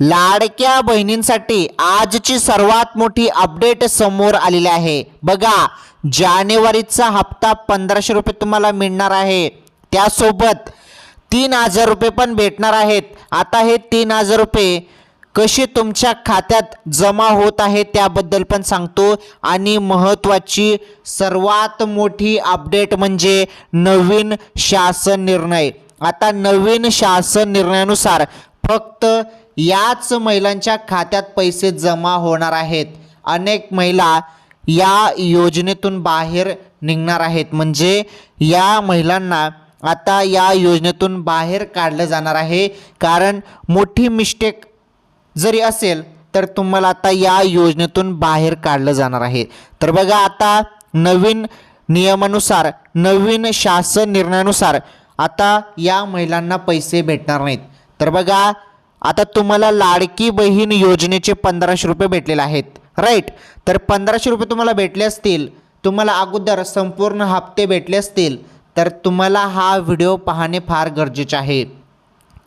लाडक्या बहिणींसाठी आजची सर्वात मोठी अपडेट समोर आलेली आहे. बघा जानेवारीचा हप्ता पंधराशे रुपये तुम्हाला मिळणार आहे. त्यासोबत तीन हजार रुपये पण भेटणार आहेत. आता हे तीन हजार रुपये कसे तुमच्या खात्यात जमा होत आहे त्याबद्दल पण सांगतो. आणि महत्त्वाची सर्वात मोठी अपडेट म्हणजे नवीन शासन निर्णय. आता नवीन शासन निर्णयानुसार फक्त याच महिलांच्या खात्यात पैसे जमा होणार आहेत. अनेक महिला या योजनेतून बाहेर निघणार आहेत. म्हणजे या महिलांना आता या योजनेतून बाहेर काढलं जाणार आहे. कारण मोठी मिस्टेक जरी असेल तर तुम्हाला आता या योजनेतून बाहेर काढलं जाणार आहे. तर बघा आता नवीन नियमानुसार नवीन शासन निर्णयानुसार आता या महिलांना पैसे भेटणार नाहीत. तर बघा आता तुम्हाला लाडकी बहीण योजनेचे पंधराशे रुपये भेटलेले आहेत. राईट तर पंधराशे रुपये तुम्हाला भेटले असतील तुम्हाला अगोदर संपूर्ण हप्ते भेटले असतील तर तुम्हाला हा व्हिडिओ पाहणे फार गरजेचे आहे.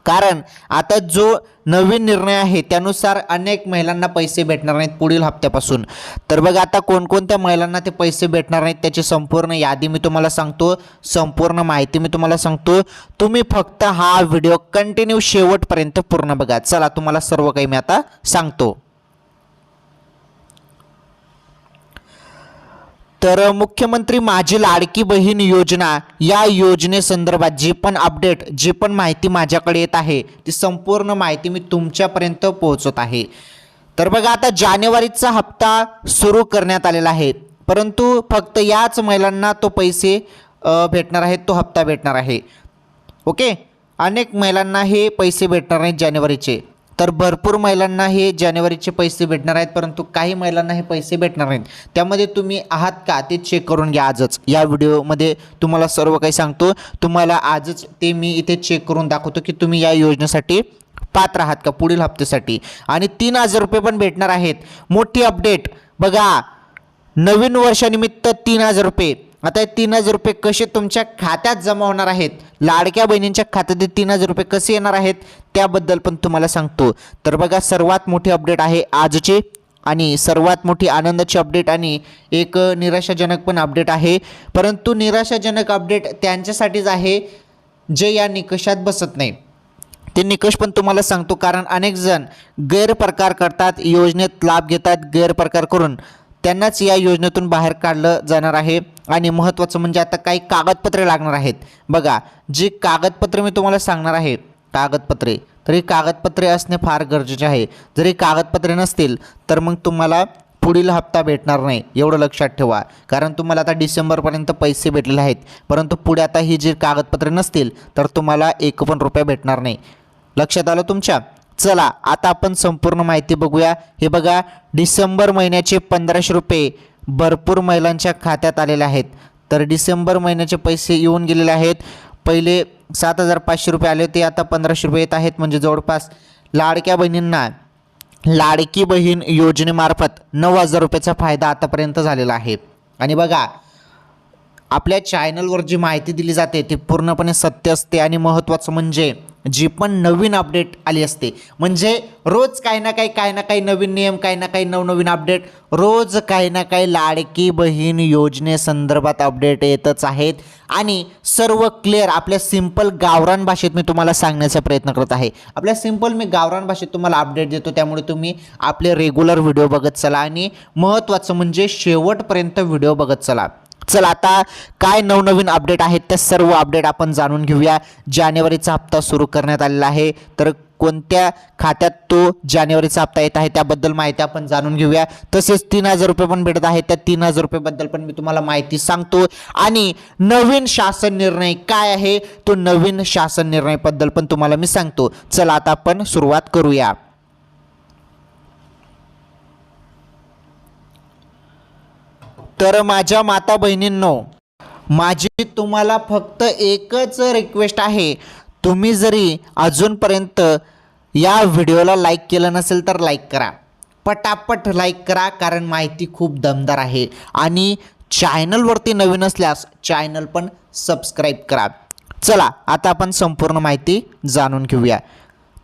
कारण आता जो नवीन निर्णय आहे त्यानुसार अनेक महिलांना पैसे भेटणार नाहीत पुढील हप्त्यापासून. तर बघा आता कोणकोणत्या महिलांना ते पैसे भेटणार नाहीत त्याची संपूर्ण यादी मी तुम्हाला सांगतो संपूर्ण माहिती मी तुम्हाला सांगतो. तुम्ही फक्त हा व्हिडिओ कंटिन्यू शेवटपर्यंत पूर्ण बघा. चला तुम्हाला सर्व काही मी आता सांगतो. तर मुख्यमंत्री माझी लाडकी बहीण योजना या योजनेसंदर्भात जी पण अपडेट जी पण माहिती माझ्याकडे येत आहे ती संपूर्ण माहिती मी तुमच्यापर्यंत पोहोचत आहे. तर बघा आता जानेवारीचा हप्ता सुरू करण्यात आलेला आहे. परंतु फक्त याच महिलांना तो पैसे भेटणार आहेत तो हप्ता भेटणार आहे. ओके? अनेक महिलांना हे पैसे भेटणार नाहीत जानेवारीचे. तर भरपूर महिलांना हे जानेवारीचे पैसे भेटणार आहेत परंतु काही महिलांना हे पैसे भेटणार नाहीत. त्यामध्ये तुम्ही आहात का ते चेक करून घ्या आजच. या व्हिडिओमध्ये तुम्हाला सर्व काही सांगतो. तुम्हाला आजच ते मी इथे चेक करून दाखवतो की तुम्ही या योजनेसाठी पात्र आहात का पुढील हप्त्यासाठी. आणि तीन हजार रुपये पण भेटणार आहेत. मोठी अपडेट बघा नवीन वर्षानिमित्त तीन हजार रुपये. आता हे तीन हजार रुपये कसे तुमच्या खात्यात जमा होणार आहेत? लाडक्या बहिणींच्या खात्यात तीन हजार रुपये कसे येणार आहेत? त्याबद्दल पण तुम्हाला सांगतो. तर बघा सर्वात मोठी अपडेट आहे आजची आणि सर्वात मोठी आनंदाची अपडेट आणि एक निराशाजनक पण अपडेट आहे. परंतु निराशाजनक अपडेट त्यांच्यासाठीच आहे जे या निकषात बसत नाही. ते निकष पण तुम्हाला सांगतो कारण अनेक जण गैरप्रकार करतात योजनेत लाभ घेतात गैरप्रकार करून. त्यांनाच या योजनेतून बाहेर काढलं जाणार आहे. आणि महत्त्वाचं म्हणजे आता काही कागदपत्रे लागणार आहेत. बघा जी कागदपत्रे मी तुम्हाला सांगणार आहे कागदपत्रे तरी कागदपत्रे असणे फार गरजेचे आहे. जरी कागदपत्रे नसतील तर मग तुम्हाला पुढील हप्ता भेटणार नाही एवढं लक्षात ठेवा. कारण तुम्हाला आता डिसेंबरपर्यंत पैसे भेटलेले आहेत. परंतु पुढे आता ही जी कागदपत्रे नसतील तर तुम्हाला एक पण रुपया भेटणार नाही. लक्षात आलं तुमच्या? चला आता आपण संपूर्ण माहिती बघूया. हे बघा डिसेंबर महिन्याचे पंधराशे रुपये भरपूर महिलांच्या खात्यात आलेले आहेत. तर डिसेंबर महिन्याचे पैसे येऊन गेलेले आहेत. पहिले सात हजार पाचशे रुपये आले होते आता पंधराशे रुपये येत आहेत. म्हणजे जवळपास लाडक्या बहिणींना लाडकी बहीण योजनेमार्फत नऊ हजार रुपयाचा फायदा आतापर्यंत झालेला आहे. आणि बघा आपल्या चॅनलवर जी माहिती दिली जाते ती पूर्णपणे सत्य असते. आणि महत्त्वाचं म्हणजे जी पण नवीन अपडेट आली असते. म्हणजे रोज काही ना काही काही ना काही नवीन नियम काही ना काही नवनवीन अपडेट रोज काही ना काही लाडकी बहीण योजनेसंदर्भात अपडेट येतच आहेत. आणि सर्व क्लिअर आपल्या सिंपल गावरान भाषेत मी तुम्हाला सांगण्याचा प्रयत्न करत आहे. आपल्या सिंपल मी गावरान भाषेत तुम्हाला अपडेट देतो त्यामुळे तुम्ही आपले रेग्युलर व्हिडिओ बघत चला. आणि महत्त्वाचं म्हणजे शेवटपर्यंत व्हिडिओ बघत चला. चला आता काय नवनवीन अपडेट आहेत त्या सर्व अपडेट आपण जाणून घेऊया. जानेवारीचा हप्ता सुरू करण्यात आलेला आहे. तर कोणत्या खात्यात तो जानेवारीचा हप्ता येत आहे त्याबद्दल माहिती आपण जाणून घेऊया. तसेच तीन हजार रुपये पण भेटत आहेत. त्या तीन हजार रुपयेबद्दल पण मी तुम्हाला माहिती सांगतो. आणि नवीन शासन निर्णय काय आहे? तो नवीन शासन निर्णयाबद्दल पण तुम्हाला मी सांगतो. चला आता आपण सुरुवात करूया. तर माझ्या माता बहिणींनो माझी तुम्हाला फक्त एकच रिक्वेस्ट आहे. तुम्ही जरी अजूनपर्यंत या व्हिडिओला लाईक केलं नसेल तर लाईक करा. पटापट लाईक करा कारण माहिती खूप दमदार आहे. आणि चॅनलवरती नवीन असल्यास चॅनल पण सबस्क्राईब करा. चला आता आपण संपूर्ण माहिती जाणून घेऊया.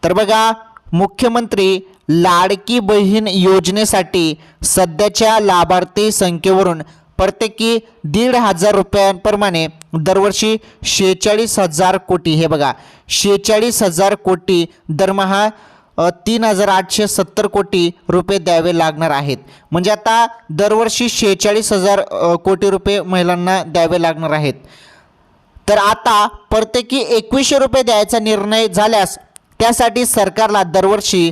तर बघा मुख्यमंत्री लाडकी बहीण योजनेसाठी सध्याच्या लाभार्थी संख्येवरून प्रत्येकी दीड हजार रुपयांप्रमाणे दरवर्षी शेहेचाळीस हजार कोटी हे बघा शेहेचाळीस हजार कोटी दरमहा तीन हजार आठशे सत्तर कोटी रुपये द्यावे लागणार आहेत. म्हणजे आता दरवर्षी शेहेचाळीस हजार कोटी रुपये महिलांना द्यावे लागणार आहेत. तर आता प्रत्येकी एकवीसशे रुपये द्यायचा निर्णय झाल्यास त्यासाठी सरकारला दरवर्षी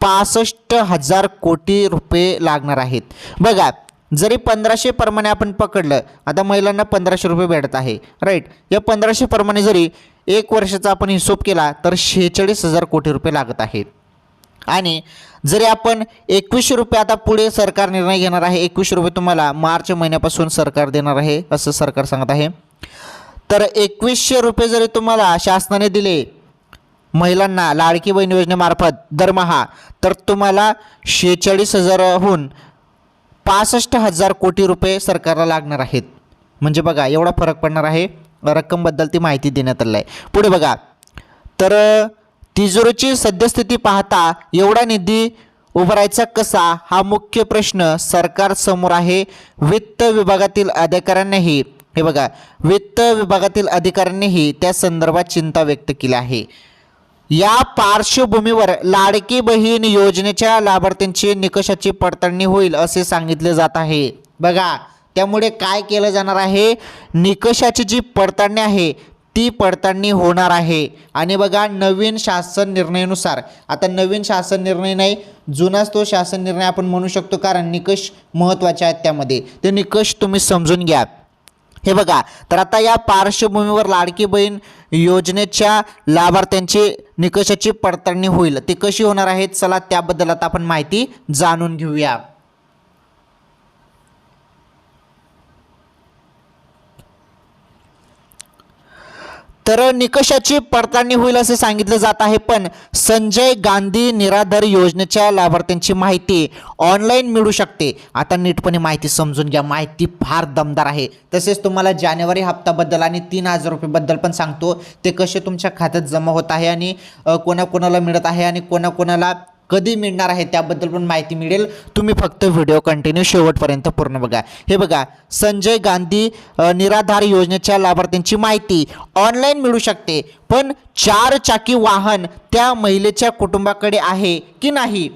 पासष्ट हजार कोटी रुपये लागणार आहेत. बघा जरी पंधराशे प्रमाणे आपण पकडलं आता महिलांना पंधराशे रुपये भेटत आहे राईट या पंधराशे प्रमाणे जरी एक वर्षाचा आपण हिशोब केला तर शेहेचाळीस हजार कोटी रुपये लागत आहेत. आणि जरी आपण एकवीसशे रुपये आता पुढे सरकार निर्णय घेणार आहे एकवीसशे रुपये तुम्हाला मार्च महिन्यापासून सरकार देणार आहे असं सरकार सांगत आहे. तर एकवीसशे रुपये जरी तुम्हाला शासनाने दिले महिलांना लाडकी बहीण योजनेमार्फत दरमहा तर तुम्हाला शेहेचाळीस हजाराहून पासष्ट हजार कोटी रुपये सरकारला लागणार आहेत. म्हणजे बघा एवढा फरक पडणार आहे. रक्कमबद्दल ती माहिती देण्यात आली आहे. पुढे बघा. तर तिजोरीची सद्यस्थिती पाहता एवढा निधी उभारायचा कसा? हा मुख्य प्रश्न सरकारसमोर आहे. वित्त विभागातील अधिकाऱ्यांनीही हे बघा वित्त विभागातील अधिकाऱ्यांनीही त्या संदर्भात चिंता व्यक्त केली आहे. या पार्श्वभूमीवर लाडकी बहीण योजनेच्या लाभार्थ्यांची निकषाची पडताळणी होईल असे सांगितले जात आहे. बघा त्यामुळे काय केलं जाणार आहे? निकषाची जी पडताळणी आहे ती पडताळणी होणार आहे. आणि बघा नवीन शासन निर्णयानुसार आता नवीन शासन निर्णय नाही जुनाच तो शासन निर्णय आपण म्हणू शकतो कारण निकष महत्त्वाचे आहेत त्यामध्ये. ते निकष तुम्ही समजून घ्या. हे बघा तर आता या पार्श्वभूमीवर लाडकी बहीण योजनेच्या लाभार्थ्यांची निकषाची पडताळणी होईल. ती कशी होणार आहे? चला त्याबद्दल आता आपण माहिती जाणून घेऊया. तर निकषाची पडताळणी होईल असे सांगितलं जात आहे. पण संजय गांधी निराधार योजनेच्या लाभार्थ्यांची माहिती ऑनलाईन मिळू शकते. आता नीटपणे माहिती समजून घ्या. माहिती फार दमदार आहे. तसेच तुम्हाला जानेवारी हप्त्याबद्दल आणि तीन हजार रुपयेबद्दल पण सांगतो. ते कसे तुमच्या खात्यात जमा होत आहे आणि कोणाकोणाला मिळत आहे आणि कोणाकोणाला कधी मिळणार आहे त्याबद्दल पण माहिती मिळेल. तुम्ही फक्त व्हिडिओ कंटिन्यू शेवटपर्यंत पूर्ण बघा. हे बघा संजय गांधी निराधार योजनेच्या लाभार्थ्यांची माहिती. ऑनलाईन मिळू शकते पण चार चाकी वाहन त्या महिलेच्या कुटुंबाकडे आहे की नाही?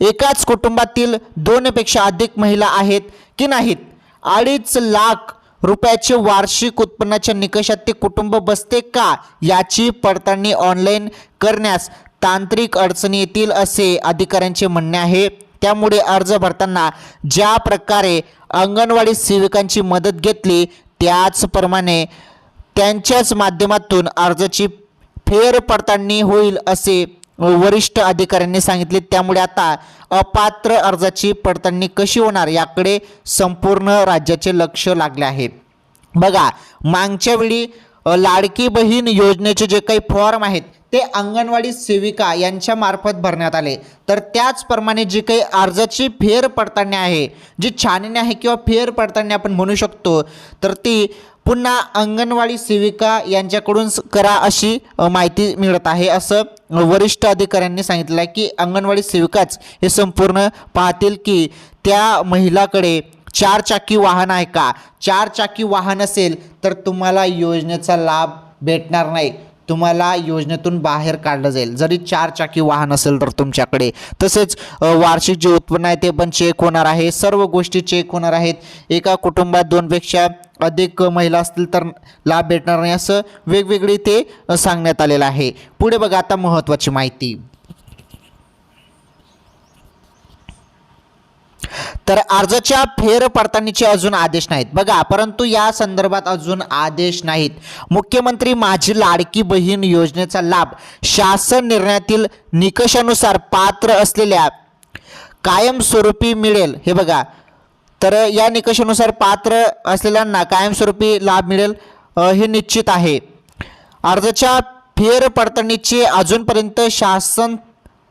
एकाच कुटुंबातील दोनपेक्षा अधिक महिला आहेत की नाहीत? अडीच लाख रुपयाचे वार्षिक उत्पन्नाच्या निकषात ते कुटुंब बसते का? याची पडताळणी ऑनलाईन करण्यास तांत्रिक अडचणी येतील असे अधिकाऱ्यांचे म्हणणे आहे. त्यामुळे अर्ज भरताना ज्या प्रकारे अंगणवाडी सेविकांची मदत घेतली त्याचप्रमाणे त्यांच्याच माध्यमातून अर्जाची फेर पडताळणी होईल असे वरिष्ठ अधिकाऱ्यांनी सांगितले. त्यामुळे आता अपात्र अर्जाची पडताळणी कशी होणार याकडे संपूर्ण राज्याचे लक्ष लागले आहे. बघा मागच्या वेळी लाडकी बहीण योजनेचे जे काही फॉर्म आहेत ते अंगणवाडी सेविका यांच्या मार्फत भरण्यात आले. तर त्याचप्रमाणे जी काही अर्जाची फेर पडताळणी आहे जी छाननी आहे किंवा फेर पडताळणी आपण म्हणू शकतो तर ती पुन्हा अंगणवाडी सेविका यांच्याकडून करा अशी माहिती मिळत आहे. असं वरिष्ठ अधिकाऱ्यांनी सांगितलं आहे की अंगणवाडी सेविकाच हे संपूर्ण पाहतील की त्या महिलाकडे चार चाकी वाहन आहे का? चार चाकी वाहन असेल तर तुम्हाला योजनेचा लाभ भेटणार नाही. तुम्हाला योजनेतून बाहेर काढलं जाईल. जरी चार चाकी वाहन असेल तर तुमच्याकडे. तसेच वार्षिक जे उत्पन्न आहे ते पण चेक होणार आहे. सर्व गोष्टी चेक होणार आहेत. एका कुटुंबात दोनपेक्षा अधिक महिला असतील तर लाभ भेटणार नाही असं वेगवेगळी ते सांगण्यात आलेलं आहे. पुढे बघा आता महत्त्वाची माहिती. तर अर्जाच्या फेर पडताळणीचे अजून आदेश नाहीत. बघा परंतु या संदर्भात अजून आदेश नाहीत. मुख्यमंत्री माझी लाडकी बहीण योजनेचा लाभ शासन निर्णयातील निकषानुसार पात्र असलेल्या कायमस्वरूपी मिळेल. हे बघा तर या निकषानुसार पात्र असलेल्यांना कायमस्वरूपी लाभ मिळेल हे निश्चित आहे. अर्जाच्या फेर पडताळणीचे अजूनपर्यंत शासन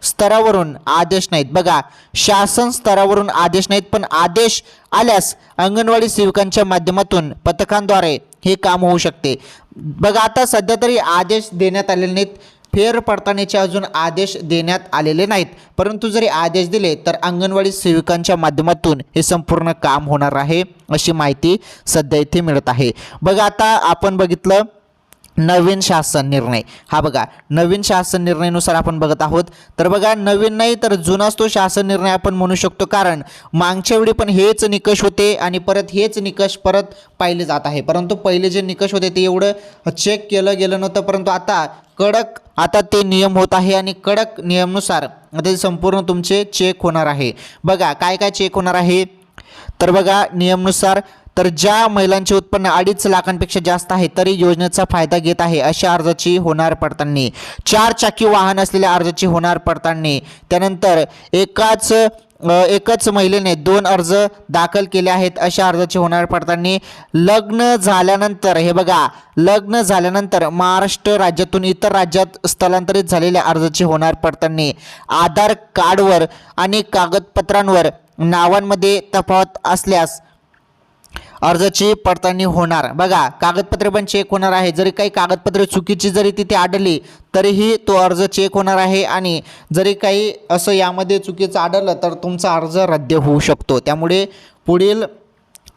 स्तरावरून आदेश नाहीत. बघा शासन स्तरावरून आदेश नाहीत पण आदेश आल्यास अंगणवाडी सेविकांच्या माध्यमातून पथकांद्वारे हे काम होऊ शकते. बघा आता सध्या तरी आदेश देण्यात आलेले नाहीत. फेरपडताळणीचे अजून आदेश देण्यात आलेले नाहीत. परंतु जरी आदेश दिले तर अंगणवाडी सेविकांच्या माध्यमातून हे संपूर्ण काम होणार आहे अशी माहिती सध्या इथे मिळत आहे. बघा आता आपण बघितलं नवीन शासन निर्णय. हा बघा नवीन शासन निर्णयानुसार आपण बघत आहोत. तर बघा नवीन नाही तर जुनाच तो शासन निर्णय आपण म्हणू शकतो. कारण मागच्या वेळी पण हेच निकष होते आणि परत हेच निकष परत पाहिले जात आहे. परंतु पहिले जे निकष होते ते एवढं चेक केलं गेलं नव्हतं. परंतु आता कडक आता ते नियम होत आहे आणि कडक नियमनुसार ते संपूर्ण तुमचे चेक होणार आहे. बघा काय काय चेक होणार आहे? तर बघा नियमनुसार तर ज्या महिलांचे उत्पन्न अडीच लाखांपेक्षा जास्त आहे तरी योजनेचा फायदा घेत आहे अशा अर्जाची होणार पडताळणी. चार चाकी वाहन असलेल्या अर्जाची होणार पडताळणी. त्यानंतर एकाच एकच महिलेने दोन अर्ज दाखल केले आहेत अशा अर्जाची होणार पडताळणी. लग्न झाल्यानंतर हे बघा लग्न झाल्यानंतर महाराष्ट्र राज्यातून इतर राज्यात स्थलांतरित झालेल्या अर्जाची होणार पडताळणी. आधार कार्डवर आणि कागदपत्रांवर नावांमध्ये तफावत असल्यास अर्जाची पडताळणी होणार. बघा कागदपत्रे पण चेक होणार आहे. जरी काही कागदपत्रे चुकीची जरी तिथे आढळली तरीही तो अर्ज चेक होणार आहे आणि जरी काही असं यामध्ये चुकीचं आढळलं तर तुमचा अर्ज रद्द होऊ शकतो. त्यामुळे पुढील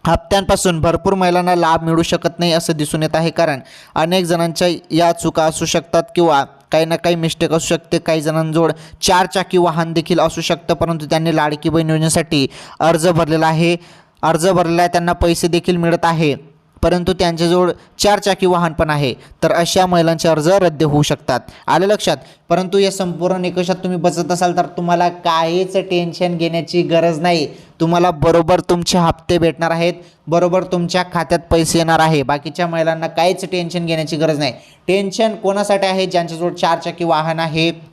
हप्त्यांपासून भरपूर महिलांना लाभ मिळू शकत नाही असं दिसून येत आहे. कारण अनेक जणांच्या या चुका असू शकतात किंवा काही ना काही मिस्टेक असू शकते. काही जणांजवळ चार चाकी वाहन देखील असू शकतं परंतु त्यांनी लाडकी बहीण योजनेसाठी अर्ज भरलेला आहे. अर्ज भरलेला आहे त्यांना पैसे देखील मिळत आहे. परंतु त्यांच्याजवळ चार चाकी वाहन पण आहे. तर अशा महिलांचे अर्ज रद्द होऊ शकतात. आलं लक्षात? परंतु या संपूर्ण निकषात तुम्ही बचत असाल तर तुम्हाला काहीच टेन्शन घेण्याची गरज नाही. तुम्हाला बरोबर तुमचे हप्ते भेटणार आहेत. बरोबर तुमच्या खात्यात पैसे येणार आहे. बाकीच्या महिलांना काहीच टेन्शन घेण्याची गरज नाही. टेन्शन कोणासाठी आहे? ज्यांच्याजवळ चार चाकी वाहन आहे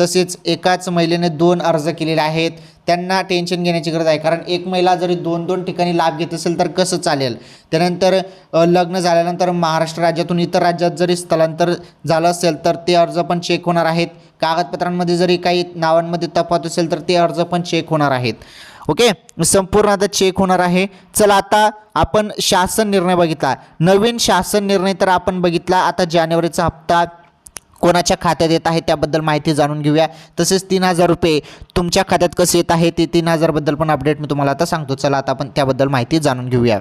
तसेच एकाच महिलेने दोन अर्ज केलेले आहेत. त्यांना टेन्शन घेण्याची गरज आहे. कारण एक महिला जरी दोन दोन ठिकाणी लाभ घेत असेल तर कसं चालेल? त्यानंतर लग्न झाल्यानंतर महाराष्ट्र राज्यातून इतर राज्यात जरी स्थलांतर झालं असेल तर ते अर्ज पण चेक होणार आहेत. कागदपत्रांमध्ये जरी काही नावांमध्ये तफावत असेल तर ते अर्ज पण चेक होणार आहेत. ओके? संपूर्ण आता चेक होणार आहे. चला आता आपण शासन निर्णय बघितला. नवीन शासन निर्णय तर आपण बघितला. आता जानेवारीचा हप्ता कोणाच्या खात्यात येत आहे त्याबद्दल माहिती जाणून घेऊया. तसेच तीन हजार रुपये तुमच्या खात्यात कसे येत आहे ते तीन हजारबद्दल पण अपडेट मी तुम्हाला आता सांगतो. चला आता आपण त्याबद्दल माहिती जाणून घेऊया.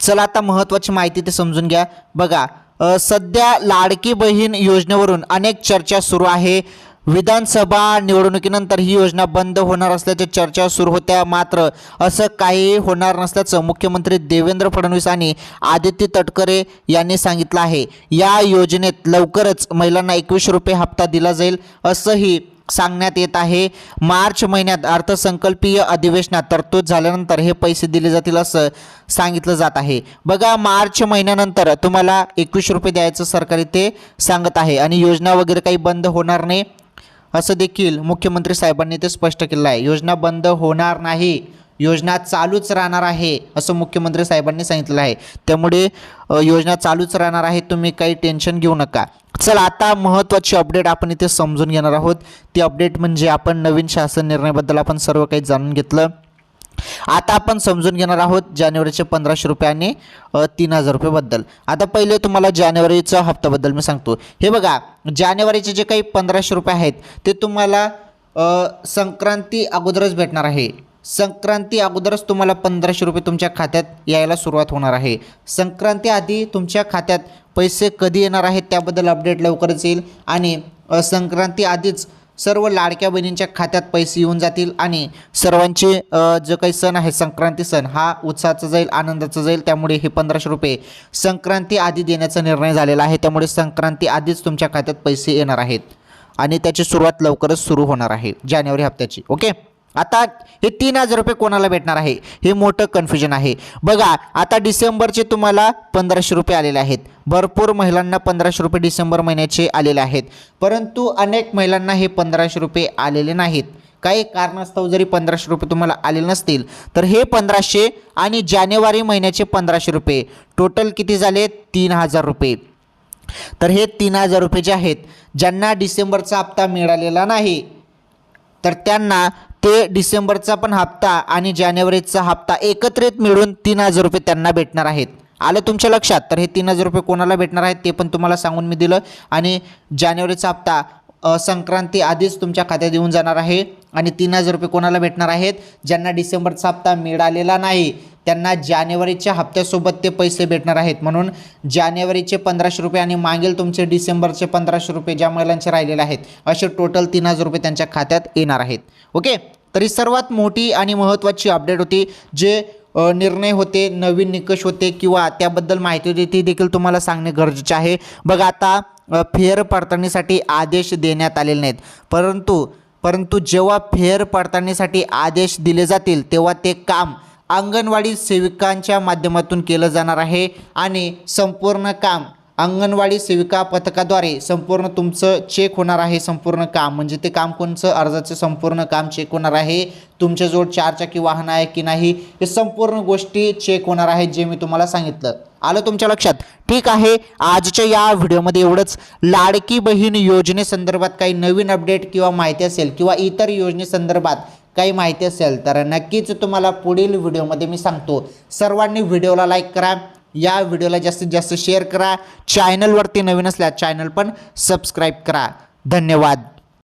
चला आता महत्त्वाची माहिती ते समजून घ्या. बघा सध्या लाडकी बहीण योजनेवरून अनेक चर्चा सुरू आहे. विधानसभा निवडणुकीनंतर ही योजना बंद होणार असल्याच्या चर्चा सुरू होत्या. मात्र असं काही होणार नसल्याचं मुख्यमंत्री देवेंद्र फडणवीस आणि आदित्य तटकरे यांनी सांगितलं आहे. या योजनेत लवकरच महिलांना एकवीस रुपये हप्ता दिला जाईल असंही सांगण्यात येत आहे. मार्च महिन्यात अर्थसंकल्पीय अधिवेशनात तरतूद झाल्यानंतर हे पैसे दिले जातील असं सांगितलं जात आहे. बघा मार्च महिन्यानंतर तुम्हाला एकवीस रुपये द्यायचं सरकार इथे सांगत आहे आणि योजना वगैरे काही बंद होणार नाही. असं देखील मुख्यमंत्री साहेबांनी ते स्पष्ट केलं आहे. योजना बंद होणार नाही. योजना चालूच राहणार आहे असं मुख्यमंत्री साहेबांनी सांगितलं आहे. त्यामुळे योजना चालूच राहणार आहे तुम्ही काही टेन्शन घेऊ नका. चला आता महत्त्वाची अपडेट आपण इथे समजून घेणार आहोत. ती अपडेट म्हणजे आपण नवीन शासन निर्णयाबद्दल आपण सर्व काही जाणून घेतलं. आता आपण समजून घेणार आहोत जानेवारीचे पंधराशे रुपये आणि तीन हजार रुपयेबद्दल आता पहिले तुम्हाला जानेवारीच्या हप्त्याबद्दल मी सांगतो. हे बघा जानेवारीचे जे काही पंधराशे रुपये आहेत ते तुम्हाला संक्रांती अगोदरच भेटणार आहे. संक्रांती अगोदरच तुम्हाला पंधराशे रुपये तुमच्या खात्यात यायला सुरुवात होणार आहे. संक्रांती आधी तुमच्या खात्यात पैसे कधी येणार आहेत त्याबद्दल अपडेट लवकरच येईल. आणि संक्रांती आधीच सर्व लाडक्या बहिणींच्या खात्यात पैसे येऊन जातील आणि सर्वांचे जो काही सण आहे संक्रांती सण हा उत्साहाचा जाईल आनंदाचा जाईल. त्यामुळे हे पंधराशे रुपये संक्रांती आधी देण्याचा निर्णय झालेला आहे. त्यामुळे संक्रांती आधीच तुमच्या खात्यात पैसे येणार आहेत आणि त्याची सुरुवात लवकरच सुरू होणार आहे जानेवारी हप्त्याची. ओके? आता हे तीन हजार रुपये कोणाला भेटणार आहे? हे मोठं कन्फ्युजन आहे. बघा आता डिसेंबरचे तुम्हाला पंधराशे रुपये आलेले आहेत. भरपूर महिलांना पंधराशे रुपये डिसेंबर महिन्याचे आलेले आहेत. परंतु अनेक महिलांना हे पंधराशे रुपये आलेले नाहीत. काही कारणास्तव जरी पंधराशे रुपये तुम्हाला आलेले नसतील तर हे पंधराशे आणि जानेवारी महिन्याचे पंधराशे रुपये. टोटल किती झाले? तीन हजार रुपये. तर हे तीन हजार रुपये जे आहेत ज्यांना डिसेंबरचा हप्ता मिळालेला नाही तर त्यांना ते डिसेंबरचा पण हप्ता आणि जानेवारीचा हप्ता एकत्रित मिळून तीन हजार रुपये त्यांना भेटणार आहेत. आलं तुमच्या लक्षात? तर हे तीन हजार रुपये कोणाला भेटणार आहेत ते पण तुम्हाला सांगून मी दिलं. आणि जानेवारीचा हप्ता संक्रांती आधीच तुमच्या खात्यात येऊन जाणार आहे. आणि तीन हजार रुपये कोणाला भेटणार आहेत? ज्यांना डिसेंबरचा हप्ता मिळालेला नाही त्यांना जानेवारीच्या हप्त्यासोबत ते पैसे भेटणार आहेत. म्हणून जानेवारीचे पंधराशे रुपये आणि मागील तुमचे डिसेंबरचे पंधराशे रुपये ज्या महिलांचे राहिलेले आहेत असे टोटल तीन हजार रुपये त्यांच्या खात्यात येणार आहेत. ओके? तरी सर्वात मोठी आणि महत्त्वाची अपडेट होती जे निर्णय होते नवीन निकष होते किंवा त्याबद्दल माहिती होती ती देखील तुम्हाला सांगणे गरजेचे आहे. बघा आता फेअर फेर पडताळणीसाठी आदेश देण्यात आलेले नाहीत. परंतु परंतु जेव्हा फेर पडताळणीसाठी आदेश दिले जातील तेव्हा ते काम अंगणवाडी सेविकांच्या माध्यमातून केलं जाणार आहे आणि संपूर्ण काम अंगणवाडी सेविका पथकाद्वारे संपूर्ण तुमचं चेक होणार आहे संपूर्ण काम. म्हणजे ते काम कोणचं? अर्जाचं संपूर्ण काम चेक होणार आहे. तुमच्याजवळ चारचाकी वाहन आहे की नाही हे संपूर्ण गोष्टी चेक होणार आहेत जे मी तुम्हाला सांगितलं. आलं तुमच्या लक्षात? ठीक आहे आजच्या या व्हिडिओमध्ये एवढंच. लाडकी बहीण योजनेसंदर्भात काही नवीन अपडेट किंवा माहिती असेल किंवा इतर योजनेसंदर्भात काही माहिती असेल तर नक्कीच तुम्हाला पुढील व्हिडिओमध्ये मी सांगतो. सर्वांनी व्हिडिओला लाईक करा या व्हिडिओला जास्तीत जास्त शेअर करा चॅनलवरती नवीन असल्यास चॅनल पण सबस्क्राईब करा. धन्यवाद.